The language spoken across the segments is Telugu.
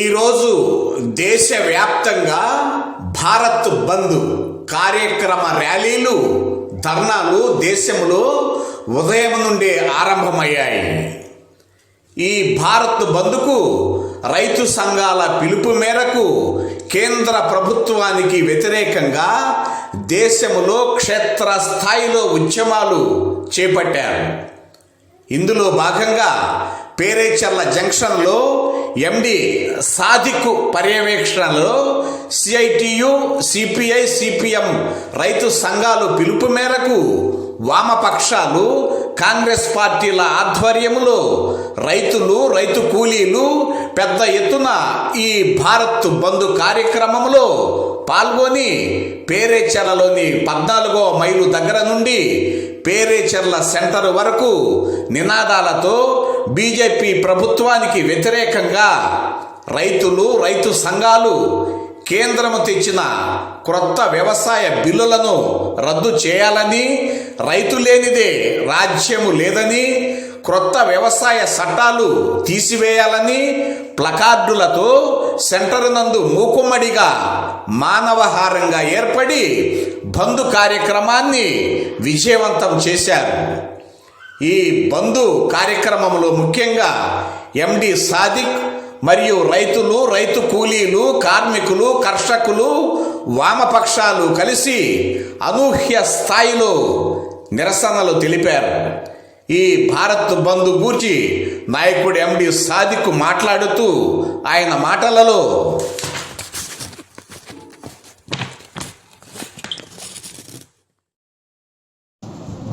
ఈరోజు దేశవ్యాప్తంగా భారత్ బంద్ కార్యక్రమ ర్యాలీలు ధర్నాలు దేశంలో ఉదయం నుండే ఆరంభమయ్యాయి. ఈ భారత్ బంద్కు రైతు సంఘాల పిలుపు మేరకు కేంద్ర ప్రభుత్వానికి వ్యతిరేకంగా దేశంలో క్షేత్రస్థాయిలో ఉద్యమాలు చేపట్టారు. ఇందులో భాగంగా పేరేచర్ల జంక్షన్లో ఎండి సాదిక్ పర్యవేక్షణలో సిఐటియు సిపిఐ సిపిఎం రైతు సంఘాలు పిలుపు మేరకు వామపక్షాలు కాంగ్రెస్ పార్టీల ఆధ్వర్యంలో రైతులు రైతు కూలీలు పెద్ద ఎత్తున ఈ భారత్ బంధు కార్యక్రమంలో పాల్గొని పేరేచెర్లలోని పద్నాలుగో మైలు దగ్గర నుండి పేరేచెర్ల సెంటర్ వరకు నినాదాలతో బీజేపీ ప్రభుత్వానికి వ్యతిరేకంగా రైతులు రైతు సంఘాలు కేంద్రము తెచ్చిన క్రొత్త వ్యవసాయ బిల్లులను రద్దు చేయాలని రైతు లేనిదే రాజ్యము లేదని క్రొత్త వ్యవసాయ చట్టాలు తీసివేయాలని ప్లకార్డులతో సెంటర్ నందు మూకుమ్మడిగా మానవహారంగా ఏర్పడి బంధు కార్యక్రమాన్ని విజయవంతం చేశారు. ఈ బంధు కార్యక్రమంలో ముఖ్యంగా ఎండి సాదిక్ మరియు రైతులు రైతు కూలీలు కార్మికులు కర్షకులు వామపక్షాలు కలిసి అనూహ్య స్థాయిలో నిరసనలు తెలిపారు. ఈ భారత్ బంధు గూర్చి నాయకుడు ఎండి సాదిక్ మాట్లాడుతూ ఆయన మాటలలో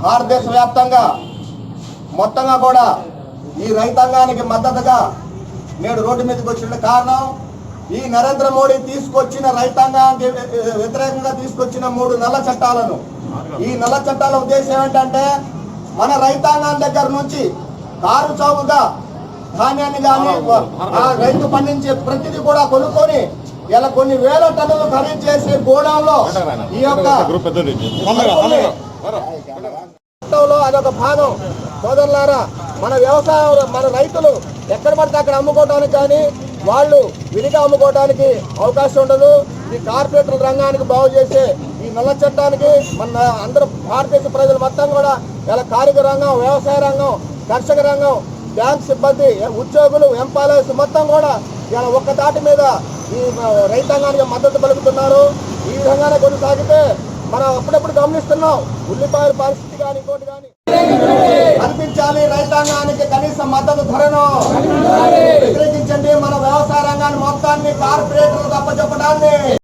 భారతదేశ వ్యాప్తంగా మొత్తంగా కూడా ఈ రైతాంగానికి మద్దతుగా నేడు రోడ్డు మీదకి వచ్చిన కారణం ఈ నరేంద్ర మోడీ తీసుకొచ్చిన రైతాంగానికి వ్యతిరేకంగా తీసుకొచ్చిన మూడు నల్ల చట్టాలను. ఈ నల్ల చట్టాల ఉద్దేశం ఏంటంటే మన రైతాంగం దగ్గర నుంచి కారు చౌకగా ధాన్యాన్ని కానీ ఆ రైతు పండించే ప్రతిదీ కూడా కొనుక్కొని ఇలా కొన్ని వేల టన్నులు ఖరీదు చేసే గోడౌన్లో ఈ యొక్క చట్టంలో అదొక భాగం. సోదరులారా మన వ్యవసాయ మన రైతులు ఎక్కడ పడితే అక్కడ అమ్ముకోవడానికి కానీ వాళ్ళు విడిగా అమ్ముకోవడానికి అవకాశం ఉండదు. ఈ కార్పొరేటర్ రంగానికి బాగు చేసే ఈ నల్ల చట్టానికి మన అందరూ భారతదేశ ప్రజలు మొత్తం కూడా ఇలా కార్మిక రంగం వ్యవసాయ రంగం కర్షక రంగం బ్యాంక్ సిబ్బంది ఉద్యోగులు ఎంపాలయస్ మొత్తం కూడా ఇలా ఒక్కదాటి మీద ఈ రైతాంగానికి మద్దతు పలుకుతున్నారు. ఈ విధంగానే కొనసాగితే మనం అప్పుడప్పుడు గమనిస్తున్నాం. ఉల్లిపాయల పరిస్థితి కానీ ఇంకోటి కానీ. కల్పించాలి రైతాంగానికి కనీస మద్దతు ధరను. వ్యతిరేకించండి మన వ్యవసాయ రంగాన్ని మొత్తాన్ని కార్పొరేటర్లకు అప్పచెప్పడాన్ని.